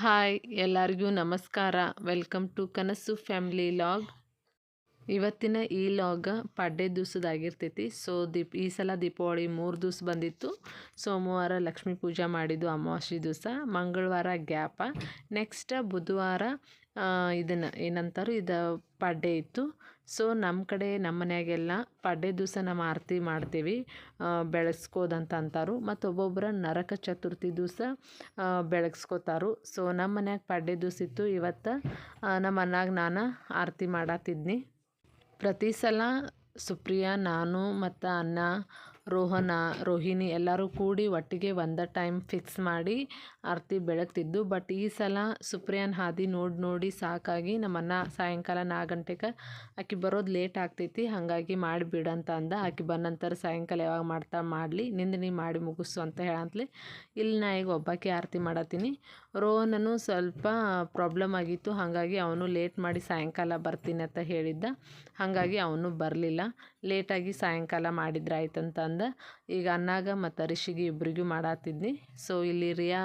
Hi, ಎಲ್ಲರಿಗೂ ನಮಸ್ಕಾರ. Welcome to Kanasu family vlog. ಇವತ್ತಿನ ಈ ಲಾಗ್ ಪಡ್ಡೆ ದಿವಸದಾಗಿರ್ತೈತಿ. ಸೊ, ದೀಪ್, ಈ ಸಲ ದೀಪಾವಳಿ ಮೂರು ದಿವ್ಸ ಬಂದಿತ್ತು. ಸೋಮವಾರ ಲಕ್ಷ್ಮೀ ಪೂಜೆ ಮಾಡಿದ್ದು ಅಮಾವಾಸ್ಯೆ ದಿವಸ. ಮಂಗಳವಾರ ಗ್ಯಾಪ. ನೆಕ್ಸ್ಟ್ ಬುಧವಾರ ಇದನ್ನು ಏನಂತಾರೆ, ಇದು ಪಡ್ಡೆ ಇತ್ತು. ಸೊ ನಮ್ಮ ಕಡೆ ನಮ್ಮ ಮನೆಯಾಗೆಲ್ಲ ಪಡ್ಡೆ ದಿವಸ ನಮ್ಮ ಆರತಿ ಮಾಡ್ತೀವಿ. ಬೆಳಗ್ಸ್ಕೋದಂತ ಅಂತಾರು. ಮತ್ತು ಒಬ್ಬೊಬ್ಬರ ನರಕ ಚತುರ್ಥಿ ದಿವಸ ಬೆಳಗ್ಸ್ಕೋತಾರು ಸೊ ನಮ್ಮ ಮನ್ಯಾಗ ಪಡ್ಡೆ ದಿವಸ ಇತ್ತು. ಇವತ್ತು ನಮ್ಮ ಮನ್ಯಾಗ ನಾನು ಆರತಿ ಮಾಡತ್ತಿದ್ನಿ ಪ್ರತಿ ಸಲ ಸುಪ್ರಿಯಾ, ನಾನು ಮತ್ತು ಅನ್ನ ರೋಹನ, ರೋಹಿಣಿ ಎಲ್ಲರೂ ಕೂಡಿ ಒಟ್ಟಿಗೆ ಒಂದೇ ಟೈಮ್ ಫಿಕ್ಸ್ ಮಾಡಿ ಆರತಿ ಬೆಳಗ್ತಿದ್ದು. ಬಟ್ ಈ ಸಲ ಸುಪ್ರಿಯಾನ್ ಹಾದಿ ನೋಡಿ ನೋಡಿ ಸಾಕಾಗಿ ನಮ್ಮನ್ನ ಸಾಯಂಕಾಲ ನಾಲ್ಕು ಗಂಟೆಗೆ ಆಕೆ ಬರೋದು ಲೇಟ್ ಆಗ್ತೈತಿ, ಹಾಗಾಗಿ ಮಾಡಿಬಿಡಂತ ಅಂದ. ಆಕೆ ಬಂದ ನಂತರ ಸಾಯಂಕಾಲ ಯಾವಾಗ ಮಾಡ್ತಾ ಮಾಡಲಿ ನಿಂದ ನೀ ಮಾಡಿ ಮುಗಿಸು ಅಂತ ಹೇಳಂತಲೆ ಇಲ್ಲಿ ನಾ ಈಗ ಒಬ್ಬಾಕೆ ಆರತಿ ಮಾಡತ್ತೀನಿ ರೋಹನನು ಸ್ವಲ್ಪ ಪ್ರಾಬ್ಲಮ್ ಆಗಿತ್ತು, ಹಾಗಾಗಿ ಅವನು ಲೇಟ್ ಮಾಡಿ ಸಾಯಂಕಾಲ ಬರ್ತೀನಿ ಅಂತ ಹೇಳಿದ್ದ. ಹಾಗಾಗಿ ಅವನು ಬರಲಿಲ್ಲ. ಲೇಟಾಗಿ ಸಾಯಂಕಾಲ ಮಾಡಿದ್ರೆ ಆಯ್ತಂತ ಈಗ ಅನ್ನಾಗ ಮತ್ತು ರಿಷಿಗೆ ಇಬ್ಬರಿಗೂ ಮಾಡತ್ತಿದ್ನಿ ಸೊ ಇಲ್ಲಿ ರಿಯಾ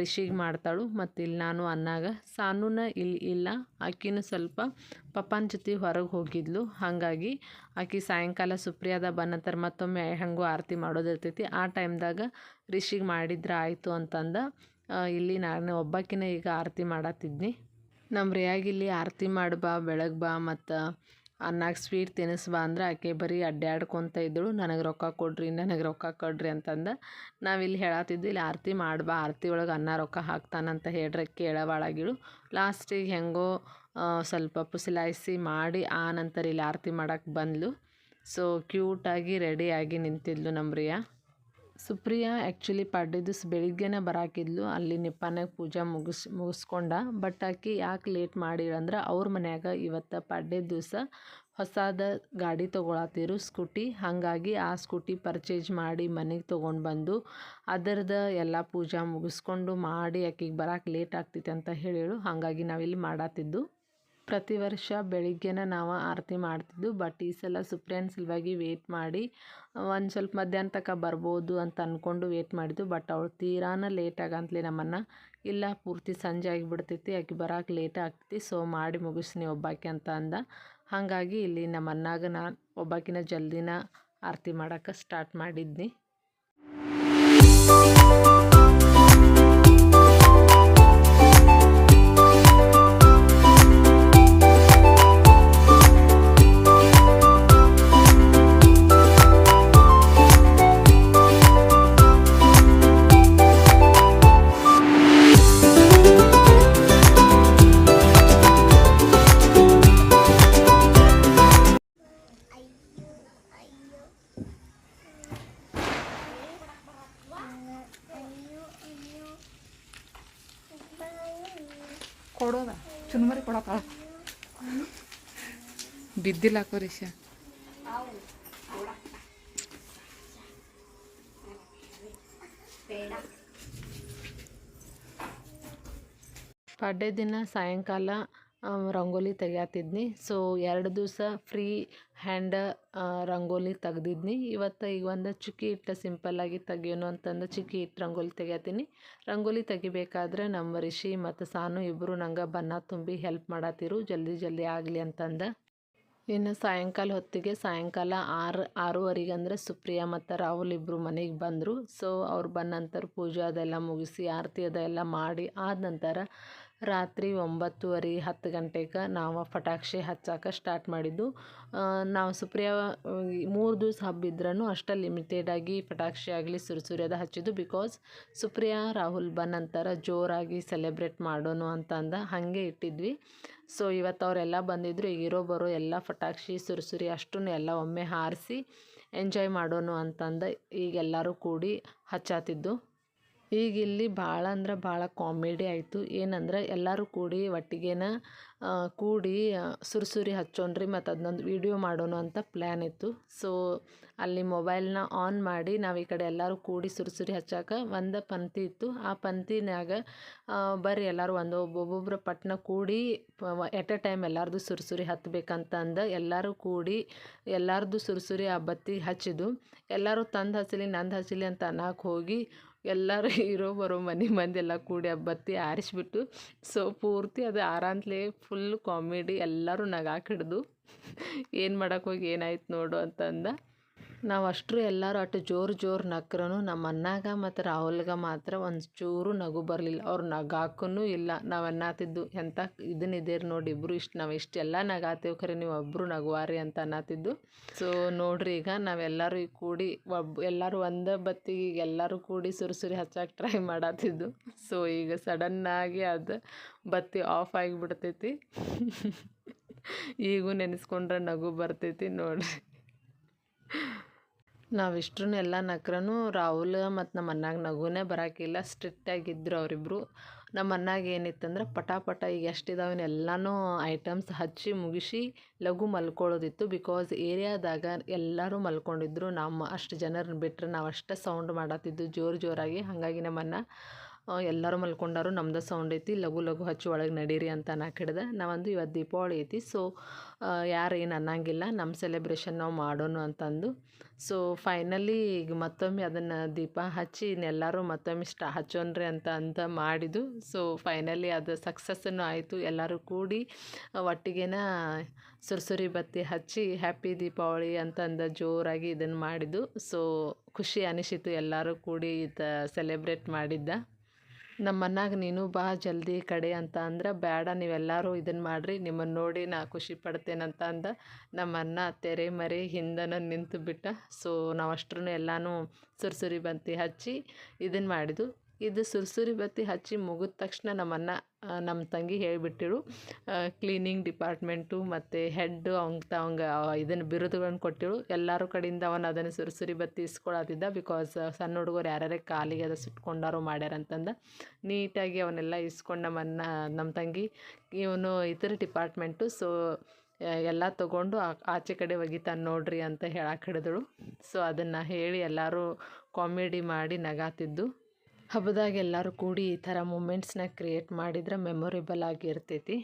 ರಿಷಿಗೆ ಮಾಡ್ತಾಳು. ಮತ್ತು ಇಲ್ಲಿ ನಾನು ಅನ್ನಾಗ ಸಾನುನ ಇಲ್ಲಿ ಇಲ್ಲ. ಆಕಿನೂ ಸ್ವಲ್ಪ ಪಪ್ಪನ ಜೊತೆ ಹೊರಗೆ ಹೋಗಿದ್ಲು. ಹಾಗಾಗಿ ಆಕಿ ಸಾಯಂಕಾಲ ಸುಪ್ರಿಯಾದ ಬಂದಂತರ ಮತ್ತೊಮ್ಮೆ ಹೆಂಗೂ ಆರತಿ ಮಾಡೋದಿರ್ತೈತಿ. ಆ ಟೈಮ್ದಾಗ ರಿಷಿಗೆ ಮಾಡಿದ್ರೆ ಆಯಿತು ಅಂತಂದ ಇಲ್ಲಿ ನಾನು ಒಬ್ಬಾಕಿನ ಈಗ ಆರತಿ ಮಾಡತ್ತಿದ್ನಿ ನಮ್ಮ ರಿಯಾಗಿಲ್ಲಿ ಆರತಿ ಮಾಡಿ ಬಾ ಬೆಳಗ್ಗೆ ಬಾ, ಮತ್ತು ಅನ್ನಾಗ ಸ್ವೀಟ್ ತಿನ್ನಿಸ್ಬಾ ಅಂದ್ರೆ ಆಕೆ ಬರೀ ಅಡ್ಡಾಡ್ಕೊತ ಇದ್ದಳು. ನನಗೆ ರೊಕ್ಕ ಕೊಡ್ರಿ, ನನಗೆ ರೊಕ್ಕ ಕೊಡ್ರಿ ಅಂತಂದು ನಾವಿಲ್ಲಿ ಹೇಳತ್ತಿದ್ದು ಇಲ್ಲಿ ಆರತಿ ಮಾಡ್ಬಾ, ಆರತಿ ಒಳಗೆ ಅನ್ನ ರೊಕ್ಕ ಹಾಕ್ತಾನಂತ ಹೇಳ್ರೆ ಕೇಳವಾಳಾಗಿಳು ಲಾಸ್ಟಿಗೆ ಹೆಂಗೋ ಸ್ವಲ್ಪ ಪುಸಿಲಾಯಿಸಿ ಮಾಡಿ ಆ ನಂತರ ಇಲ್ಲಿ ಆರತಿ ಮಾಡಕ್ಕೆ ಬಂದ್ಲು. ಸೊ ಕ್ಯೂಟಾಗಿ ರೆಡಿಯಾಗಿ ನಿಂತಿದ್ಲು ನಮ್ಮ ರಿಯಾ ಸುಪ್ರಿಯಾ ಆ್ಯಕ್ಚುಲಿ ಪಾಡ್ಯ ದಿವ್ಸ ಬೆಳಿಗ್ಗೆನೇ ಬರಾಕಿದ್ಲು. ಅಲ್ಲಿ ನಿಪ್ಪಾನಾಗ ಪೂಜೆ ಮುಗಿಸ್, ಮುಗಿಸ್ಕೊಂಡ. ಬಟ್ ಆಕಿ ಯಾಕೆ ಲೇಟ್ ಮಾಡಿರಂದ್ರೆ ಅವ್ರ ಮನ್ಯಾಗ ಇವತ್ತು ಪಾಡ್ಯ ದಿವಸ ಹೊಸಾದ ಗಾಡಿ ತೊಗೊಳತ್ತಿರು ಸ್ಕೂಟಿ ಹಾಗಾಗಿ ಆ ಸ್ಕೂಟಿ ಪರ್ಚೇಸ್ ಮಾಡಿ ಮನೆಗೆ ತೊಗೊಂಡು ಬಂದು ಅದರದ ಎಲ್ಲ ಪೂಜೆ ಮುಗಿಸ್ಕೊಂಡು ಮಾಡಿ ಆಕಿಗೆ ಬರಕ್ಕೆ ಲೇಟ್ ಆಗ್ತೈತೆ ಅಂತ ಹೇಳಿಳು. ಹಾಗಾಗಿ ನಾವಿಲ್ಲಿ ಮಾಡತ್ತಿದ್ದು ಪ್ರತಿ ವರ್ಷ ಬೆಳಿಗ್ಗೆನ ನಾವು ಆರತಿ ಮಾಡ್ತಿದ್ದು ಬಟ್ ಈ ಸಲ ಸುಪ್ರಿಯನ್ ಸಲುವಾಗಿ ವೇಟ್ ಮಾಡಿ, ಒಂದು ಸ್ವಲ್ಪ ಮಧ್ಯಾಹ್ನ ತನಕ ಬರ್ಬೋದು ಅಂತ ಅಂದ್ಕೊಂಡು ವೇಟ್ ಮಾಡಿದ್ದು ಬಟ್ ಅವಳು ತೀರಾನ ಲೇಟ್ ಆಗಂತಲೇ ನಮ್ಮನ್ನು. ಇಲ್ಲ, ಪೂರ್ತಿ ಸಂಜೆ ಆಗಿಬಿಡ್ತೈತಿ, ಆಕೆ ಬರೋಕೆ ಲೇಟ್ ಆಗ್ತೈತಿ ಸೊ ಮಾಡಿ ಮುಗಿಸ್ನಿ ಒಬ್ಬಾಕಿ ಅಂತ ಅಂದ. ಹಾಗಾಗಿ ಇಲ್ಲಿ ನಮ್ಮ ಅನ್ನಾಗ ನಾನು ಒಬ್ಬಾಕಿನ ಜಲ್ದಿನ ಆರತಿ ಮಾಡೋಕೆ ಸ್ಟಾರ್ಟ್ ಮಾಡಿದ್ನಿ. ಕೊಡೋದ? ಚುನ್ಮರಿ ಕೊಡತ್ತಾಳ ಬಿದ್ದಿಲ್ಲ ಕೊರಿಶ ಪಾಡ್ಯ ದಿನ ಸಾಯಂಕಾಲ ರಂಗೋಲಿ ತೆಗಿಯತ್ತಿದ್ನಿ ಸೊ ಎರಡು ದಿವಸ ಫ್ರೀ ಹ್ಯಾಂಡ್ ರಂಗೋಲಿ ತೆಗ್ದಿದ್ನಿ. ಇವತ್ತು ಈಗ ಒಂದು ಚುಕ್ಕಿ ಇಟ್ಟು ಸಿಂಪಲ್ಲಾಗಿ ತೆಗಿಯೋನು ಅಂತಂದು ಚುಕ್ಕಿ ಇಟ್ಟು ರಂಗೋಲಿ ತೆಗಿಯತ್ತೀನಿ ರಂಗೋಲಿ ತೆಗಿಬೇಕಾದ್ರೆ ನಮ್ಮ ರಿಷಿ ಮತ್ತು ಸಾನು ಇಬ್ಬರು ನಂಗೆ ಬಣ್ಣ ತುಂಬಿ ಹೆಲ್ಪ್ ಮಾಡತ್ತಿರು ಜಲ್ದಿ ಜಲ್ದಿ ಆಗಲಿ ಅಂತಂದು. ಇನ್ನು ಸಾಯಂಕಾಲ ಹೊತ್ತಿಗೆ ಸಾಯಂಕಾಲ ಆರು, ಆರೂವರೆಗೆ ಅಂದರೆ ಸುಪ್ರಿಯಾ ಮತ್ತು ರಾಹುಲ್ ಇಬ್ಬರು ಮನೆಗೆ ಬಂದರು. ಸೊ ಅವ್ರು ಬಂದ ನಂತರ ಪೂಜೆ ಅದೆಲ್ಲ ಮುಗಿಸಿ, ಆರತಿ ಅದೆಲ್ಲ ಮಾಡಿ ಆದ ನಂತರ ರಾತ್ರಿ ಒಂಬತ್ತುವರೆ, ಹತ್ತು ಗಂಟೆಗೆ ನಾವು ಪಟಾಕ್ಷಿ ಹಚ್ಚಕ್ಕೆ ಸ್ಟಾರ್ಟ್ ಮಾಡಿದ್ದು. ನಾವು ಸುಪ್ರಿಯಾ ಮೂರು ದಿವಸ ಹಬ್ಬ ಇದ್ರೂ ಅಷ್ಟೇ ಲಿಮಿಟೆಡಾಗಿ ಪಟಾಕ್ಷಿ ಆಗಲಿ ಸುರಸುರಿಯದ ಅದು ಹಚ್ಚಿದ್ದು ಬಿಕಾಸ್ ಸುಪ್ರಿಯಾ, ರಾಹುಲ್ ಬನ್ ನಂತರ ಜೋರಾಗಿ ಸೆಲೆಬ್ರೇಟ್ ಮಾಡೋಣ ಅಂತಂದು ಹಾಗೆ ಇಟ್ಟಿದ್ವಿ. ಸೊ ಇವತ್ತು ಅವರೆಲ್ಲ ಬಂದಿದ್ದರು ಇರೋ ಬರೋ ಎಲ್ಲ ಪಟಾಕ್ಷಿ ಸುರುಸುರಿ ಅಷ್ಟನ್ನು ಎಲ್ಲ ಒಮ್ಮೆ ಹಾರಿಸಿ ಎಂಜಾಯ್ ಮಾಡೋಣ ಅಂತಂದು ಈಗೆಲ್ಲರೂ ಕೂಡಿ ಹಚ್ಚಾತಿದ್ದು. ಈಗ ಇಲ್ಲಿ ಭಾಳ ಅಂದ್ರೆ ಭಾಳ ಕಾಮಿಡಿ ಆಯಿತು. ಏನಂದ್ರೆ ಎಲ್ಲರೂ ಕೂಡಿ ಒಟ್ಟಿಗೆನ ಕೂಡಿ ಸುರುಸುರಿ ಹಚ್ಚೋಣ್ರಿ ಮತ್ತು ಅದನ್ನೊಂದು ವೀಡಿಯೋ ಮಾಡೋಣ ಅಂತ ಪ್ಲ್ಯಾನ್ ಇತ್ತು. ಸೊ ಅಲ್ಲಿ ಮೊಬೈಲ್ನ ಆನ್ ಮಾಡಿ ನಾವು ಈ ಕಡೆ ಎಲ್ಲರೂ ಕೂಡಿ ಸುರುಸುರಿ ಹಚ್ಚಾಕ ಒಂದು ಪಂಕ್ತಿ ಇತ್ತು. ಆ ಪಂಕ್ತಿನಾಗ ಬರ್ರಿ ಎಲ್ಲರೂ ಒಂದು ಒಬ್ಬೊಬ್ಬರ ಪಟ್ನ ಕೂಡಿ ಎಟ್ ಎ ಟೈಮ್ ಎಲ್ಲರದು ಸುರುಸುರಿ ಹತ್ತಬೇಕಂತಂದು ಎಲ್ಲರೂ ಕೂಡಿ ಎಲ್ಲರದು ಸುರುಸುರಿ ಆ ಬತ್ತಿ ಹಚ್ಚಿದ್ದು ಎಲ್ಲರೂ ತಂದು ಹಚ್ಚಲಿ ನಂದು ಹಚ್ಚಲಿ ಅಂತ ಅನ್ನಕ್ಕೆ ಹೋಗಿ ಎಲ್ಲರೂ ಇರೋ ಬರೋ ಮನೆ ಮಂದಿ ಎಲ್ಲ ಕೂಡಿ ಹಬ್ಬತ್ತಿ ಆರಿಸ್ಬಿಟ್ಟು ಸೊ ಪೂರ್ತಿ ಅದು ಆರಾಂತ್ಲೆ ಫುಲ್ ಕಾಮಿಡಿ ಎಲ್ಲರೂ ನಗಾಕಿಡ್ದು, ಏನು ಮಾಡೋಕ್ಕೋಗಿ ಏನಾಯ್ತು ನೋಡು ಅಂತಂದ. ನಾವು ಅಷ್ಟರು ಎಲ್ಲರೂ ಅಷ್ಟು ಜೋರು ಜೋರು ನಕ್ರೂ ನಮ್ಮ ಅಣ್ಣಾಗ ಮತ್ತು ರಾಹುಲ್ಗೆ ಮಾತ್ರ ಒಂಚೂರು ಚೂರು ನಗು ಬರಲಿಲ್ಲ. ಅವ್ರು ನಗಾಕೂ ಇಲ್ಲ. ನಾವು ಅನ್ನಾತಿದ್ದು ಎಂಥ ಇದನ್ನಿದ್ದೀರಿ ನೋಡಿ ಇಬ್ಬರು ಇಷ್ಟು ನಾವು ಇಷ್ಟೆಲ್ಲ ನಗಾತೇವೆ ಖರೆ, ನೀವು ಒಬ್ಬರು ನಗುವಾರಿ ಅಂತ ಅನ್ನಾತಿದ್ದು. ಸೊ ನೋಡ್ರಿ ಈಗ ನಾವೆಲ್ಲರೂ ಈಗ ಕೂಡಿ ಒಬ್ಬ ಎಲ್ಲರೂ ಒಂದೇ ಬತ್ತಿಗೆ ಈಗ ಎಲ್ಲರೂ ಕೂಡಿ ಸುರಿಸುರಿ ಹಚ್ಚಕ್ಕೆ ಟ್ರೈ ಮಾಡತ್ತಿದ್ದು ಸೊ ಈಗ ಸಡನ್ನಾಗಿ ಅದು ಬತ್ತಿ ಆಫ್ ಆಗಿಬಿಡ್ತೈತಿ. ಈಗೂ ನೆನೆಸ್ಕೊಂಡ್ರೆ ನಗು ಬರ್ತೈತಿ ನೋಡ್ರಿ. ನಾವಿಷ್ಟ್ರೂ ಎಲ್ಲ ನಕ್ರೂ ರಾಹುಲ್ ಮತ್ತು ನಮ್ಮ ಅನ್ನಾಗ ನಗುನೇ ಬರೋಕ್ಕಿಲ್ಲ ಸ್ಟ್ರಿಕ್ಟಾಗಿದ್ದರು ಅವರಿಬ್ಬರು ನಮ್ಮ ಅನ್ನಾಗ ಏನಿತ್ತಂದ್ರೆ ಪಟಾಪಟ ಪಟ ಈಗ ಎಷ್ಟಿದಾವೆ ಎಲ್ಲನೂ ಐಟಮ್ಸ್ ಹಚ್ಚಿ ಮುಗಿಸಿ ಲಘು ಮಲ್ಕೊಳ್ಳೋದಿತ್ತು. ಬಿಕಾಸ್ ಏರಿಯಾದಾಗ ಎಲ್ಲರೂ ಮಲ್ಕೊಂಡಿದ್ರು. ನಮ್ಮ ಅಷ್ಟು ಜನರನ್ನ ಬಿಟ್ಟರೆ ನಾವು ಅಷ್ಟೇ ಸೌಂಡ್ ಮಾಡತ್ತಿದ್ದು ಜೋರು ಜೋರಾಗಿ. ಹಾಗಾಗಿ ನಮ್ಮ ಎಲ್ಲರೂ ಮಲ್ಕೊಂಡಾರು. ನಮ್ದು ಸೌಂಡ್ ಐತಿ, ಲಘು ಲಘು ಹಚ್ಚಿ ಒಳಗೆ ನಡೀರಿ ಅಂತ ನಾ ಹಿಡ್ದೆ ನಾವಂದು ಇವತ್ತು ದೀಪಾವಳಿ ಐತಿ ಸೊ ಯಾರು ಏನು ಅನ್ನಂಗಿಲ್ಲ ನಮ್ಮ ಸೆಲೆಬ್ರೇಷನ್ ನಾವು ಮಾಡೋಣ ಅಂತಂದು. ಸೊ ಫೈನಲಿ ಈಗ ಮತ್ತೊಮ್ಮೆ ಅದನ್ನು ದೀಪ ಹಚ್ಚಿ ಇನ್ನೆಲ್ಲರೂ ಮತ್ತೊಮ್ಮೆ ಸ್ಟಾ ಹಚ್ಚೋನ್ರಿ ಅಂತ ಅಂತ ಮಾಡಿದ್ದು. ಸೊ ಫೈನಲಿ ಅದು ಸಕ್ಸಸ್ಸನ್ನು ಆಯಿತು. ಎಲ್ಲರೂ ಕೂಡಿ ಒಟ್ಟಿಗೆನ ಸುರ್ಸುರಿ ಬತ್ತಿ ಹಚ್ಚಿ ಹ್ಯಾಪಿ ದೀಪಾವಳಿ ಅಂತಂದು ಜೋರಾಗಿ ಇದನ್ನು ಮಾಡಿದ್ದು. ಸೊ ಖುಷಿ ಅನಿಸಿತು ಎಲ್ಲರೂ ಕೂಡಿ ಇದು ಸೆಲೆಬ್ರೇಟ್ ಮಾಡಿದ್ದ. ನಮ್ಮ ಮನ್ಯಾಗ ನೀನು ಬಾ ಜಲ್ದಿ ಕಡೆ ಅಂತ ಅಂದ್ರೆ ಬೇಡ ನೀವೆಲ್ಲರೂ ಇದನ್ನು ಮಾಡಿರಿ ನಿಮ್ಮನ್ನು ನೋಡಿ ನಾ ಖುಷಿ ಪಡ್ತೇನಂತ ಅಂದ ನಮ್ಮ ಅನ್ನ ತೆರೆ ಮರಿ ಹಿಂದನ ನಿಂತು ಬಿಟ್ಟ ಸೊ ನಾವು ಅಷ್ಟ್ರೂ ಎಲ್ಲನೂ ಸುರ್ಸುರಿ ಬಂತಿ ಹಚ್ಚಿ ಇದನ್ನು ಮಾಡಿದ್ದು ಇದು ಸುರ್ಸುರಿ ಬತ್ತಿ ಹಚ್ಚಿ ಮುಗಿದ ತಕ್ಷಣ ನಮ್ಮನ್ನ ನಮ್ಮ ತಂಗಿ ಹೇಳಿಬಿಟ್ಟಿಳು ಕ್ಲೀನಿಂಗ್ ಡಿಪಾರ್ಟ್ಮೆಂಟು ಮತ್ತು ಹೆಡ್ಡು ಅವಂಗ ಅವಂಗೆ ಇದನ್ನು ಬಿರುದುಗಳನ್ನು ಕೊಟ್ಟಿಳು ಎಲ್ಲರ ಕಡೆಯಿಂದ ಅವನು ಅದನ್ನು ಸುರ್ಸುರಿ ಬತ್ತಿ ಇಸ್ಕೊಳತ್ತಿದ್ದ ಬಿಕಾಸ್ ಸಣ್ಣ ಹುಡುಗರು ಯಾರ್ಯಾರೇ ಕಾಲಿಗೆ ಅದು ಸುಟ್ಕೊಂಡಾರೋ ಮಾಡ್ಯಾರ ಅಂತಂದ ನೀಟಾಗಿ ಅವನ್ನೆಲ್ಲ ಇಸ್ಕೊಂಡು ನಮ್ಮ ಅಣ್ಣ ನಮ್ಮ ತಂಗಿ, ಇವನು ಇತರ ಡಿಪಾರ್ಟ್ಮೆಂಟು ಸೊ ಎಲ್ಲ ತೊಗೊಂಡು ಆಚೆ ಕಡೆ ಒಗಿತಾನೆ ನೋಡ್ರಿ ಅಂತ ಹೇಳಕ್ಕೆ ಹಿಡಿದಳು. ಸೊ ಅದನ್ನು ಹೇಳಿ ಎಲ್ಲರೂ ಕಾಮಿಡಿ ಮಾಡಿ ನಗಾತಿದ್ದು. ಹಬ್ಬದಾಗ ಎಲ್ಲರೂ ಕೂಡಿ ಈ ಥರ ಮೂಮೆಂಟ್ಸ್ನ ಕ್ರಿಯೇಟ್ ಮಾಡಿದ್ರೆ ಮೆಮೊರೇಬಲ್ ಆಗಿರ್ತೈತಿ.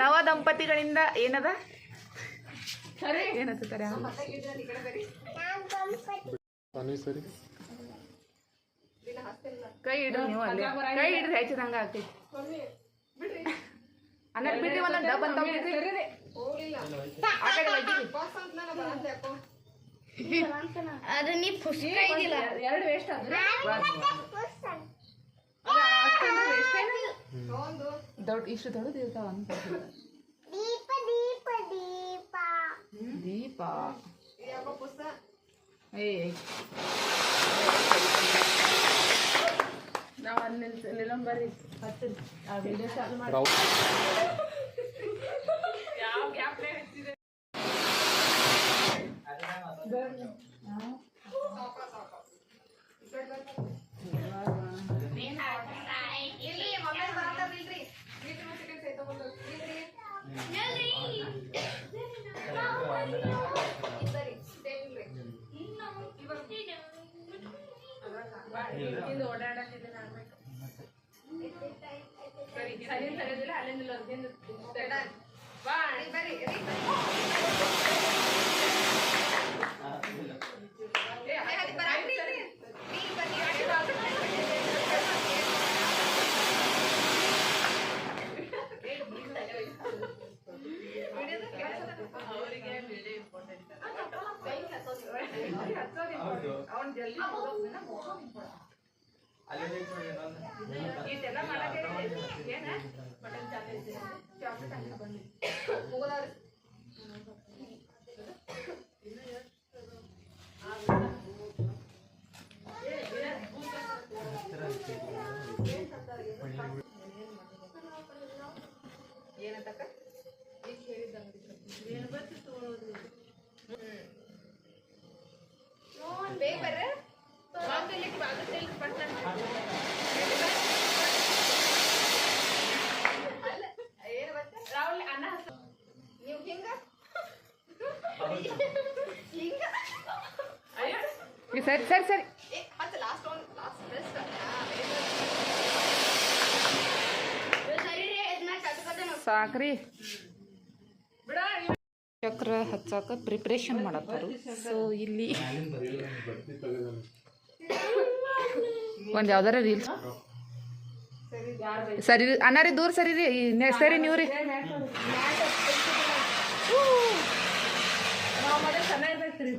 ನವ ದಂಪತಿಗಳಿಂದ ಏನದ? ಕೈ ಹಿಡ್ರಿ ನೀವು ಅಲ್ಲಿ. ಕೈ ಹಿಡ್ರಿ ಹೆಚ್ಚಿದಂಗ ಆಗ್ತೈತಿ. ಅನ್ನದ್ ಬಿಡ್ರಿ ಒಂದೊಂದು ಡಬ್ ಅಂತ. ಅದು ನೀ ಪುಸ್ತಕ ಇದಿಲ್ಲ ಎರಡು ವೇಸ್ಟ್ ಆದ್ರೆ. ದೊಡ್ಡ ಇಷ್ಟು ದೊಡ್ಡದು ಇರ್ತಾವ ಅಂತ ದೀಪ ದೀಪ ದೀಪ. ದೀಪ. ಏಯ್. ನಾವು ಅಲ್ಲಿ ನಿಲ್ಲಂಬರಿ ಹತ್ತಿರ ಆ ವಿಡಿಯೋ ಚಾಲು ಮಾಡಿ Y te la mala que eres, ¿quién, eh? ಸರಿ ಸರಿ ಸರಿ. ಸರಿ ಸಾಕ್ರಿ. ಚಕ್ರ ಹಚ್ಚಾಕ ಪ್ರಿಪ್ರೇಷನ್ ಮಾಡತ್ತಾರು. ಸೊ ಇಲ್ಲಿ ಒಂದು ಯಾವ್ದಾರ ರೀಲ್ಸ್ ಸರಿ ಅನ್ನಾರಿ ದೂರ ಸರಿ ರೀ ಸರಿ ನೀವು ರೀ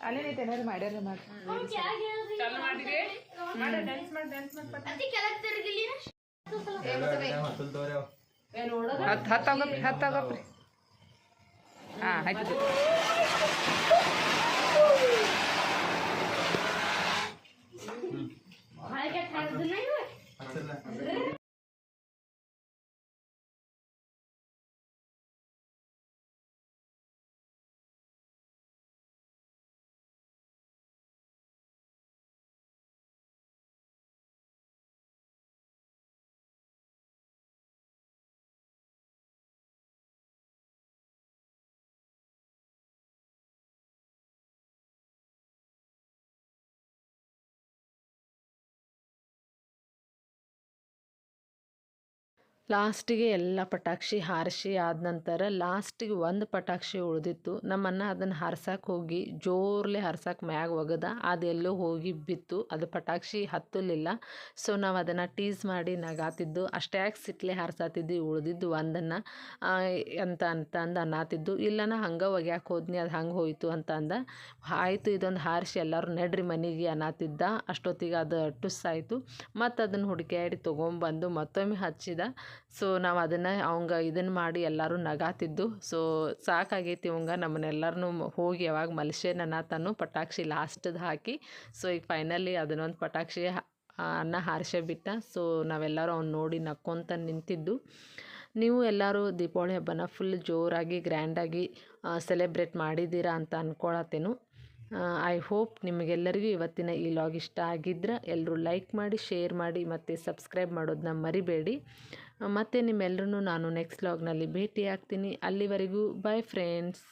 ಅಲ್ಲಿ ನೀ ಹಾ ಮಾಡ್ಯಾರ ಮಾಡಿ ಹತ್ತು ಹತ್ತಾಗಪ್ರಿ ಹತ್ತಾಗಪ್ರಿ ಹಾಂ ಆಯ್ತು. ಲಾಸ್ಟಿಗೆ ಎಲ್ಲ ಪಟಾಕ್ಷಿ ಹಾರಿಸಿ ಆದ ನಂತರ ಲಾಸ್ಟಿಗೆ ಒಂದು ಪಟಾಕ್ಷಿ ಉಳಿದಿತ್ತು. ನಮ್ಮನ್ನ ಅದನ್ನು ಹಾರ್ಸಕ್ಕೆ ಹೋಗಿ ಜೋರ್ಲೆ ಹಾರ್ಸಕ್ಕೆ ಮ್ಯಾಗ ಒಗದ. ಅದೆಲ್ಲೋ ಹೋಗಿ ಬಿತ್ತು. ಅದು ಪಟಾಕ್ಷಿ ಹತ್ತಲಿಲ್ಲ. ಸೊ ನಾವು ಅದನ್ನು ಟೀಸ್ ಮಾಡಿ ನಗಾತಿದ್ದು. ಅಷ್ಟ್ಯಾಕ್ ಸಿಟ್ಲೆ ಹಾರ್ಸಾತಿದ್ವಿ ಉಳಿದಿದ್ದು ಒಂದನ್ನು ಅಂತ ಅಂತ ಅಂದು ಅನ್ನತಿದ್ದು. ಇಲ್ಲನ ಹಂಗೆ ಒಗ್ಯಾಕೆ ಹೋದ್ನಿ. ಅದು ಹಂಗೆ ಹೋಯಿತು ಅಂತ ಅಂದ ಆಯಿತು ಇದೊಂದು ಹಾರಿಸಿ ಎಲ್ಲರೂ ನಡ್ರಿ ಮನೆಗೆ ಅನ್ನತಿದ್ದ. ಅಷ್ಟೊತ್ತಿಗೆ ಅದು ಟುಸ್ ಆಯಿತು. ಮತ್ತು ಅದನ್ನು ಹುಡುಕ್ಯಾಡಿ ತೊಗೊಂಬಂದು ಮತ್ತೊಮ್ಮೆ ಹಚ್ಚಿದ. ಸೊ ನಾವು ಅದನ್ನು ಅವಂಗ ಇದನ್ನು ಮಾಡಿ ಎಲ್ಲರೂ ನಗಾತಿದ್ದು. ಸೊ ಸಾಕಾಗೈತಿ ಅವಂಗ ನಮ್ಮನ್ನೆಲ್ಲರನ್ನೂ ಹೋಗಿ ಯಾವಾಗ ಮಲ್ಸೇನ ಅನ್ನತಾನು ಪಟಾಕ್ಷಿ ಲಾಸ್ಟದು ಹಾಕಿ. ಸೊ ಈಗ ಫೈನಲಿ ಅದನ್ನೊಂದು ಪಟಾಕ್ಷಿ ಅನ್ನ ಹಾರಿಸೇ ಬಿಟ್ಟ. ಸೊ ನಾವೆಲ್ಲರೂ ಅವ್ನು ನೋಡಿ ನಕ್ಕೊಂತ ನಿಂತಿದ್ದು. ನೀವು ಎಲ್ಲರೂ ದೀಪಾವಳಿ ಹಬ್ಬನ ಫುಲ್ ಜೋರಾಗಿ ಗ್ರ್ಯಾಂಡಾಗಿ ಸೆಲೆಬ್ರೇಟ್ ಮಾಡಿದ್ದೀರಾ ಅಂತ ಅಂದ್ಕೊಳತ್ತೇನು ಐ ಹೋಪ್ ನಿಮಗೆಲ್ಲರಿಗೂ ಇವತ್ತಿನ ಈ ಲಾಗ್ ಇಷ್ಟ ಆಗಿದ್ರೆ ಎಲ್ಲರೂ ಲೈಕ್ ಮಾಡಿ ಶೇರ್ ಮಾಡಿ ಮತ್ತು ಸಬ್ಸ್ಕ್ರೈಬ್ ಮಾಡೋದನ್ನ ಮರಿಬೇಡಿ. ಮತ್ತು ನಿಮ್ಮೆಲ್ಲರೂ ನಾನು ನೆಕ್ಸ್ಟ್ ವ್ಲಾಗ್ನಲ್ಲಿ ಭೇಟಿ ಆಗ್ತೀನಿ ಅಲ್ಲಿವರೆಗೂ ಬಾಯ್ ಫ್ರೆಂಡ್ಸ್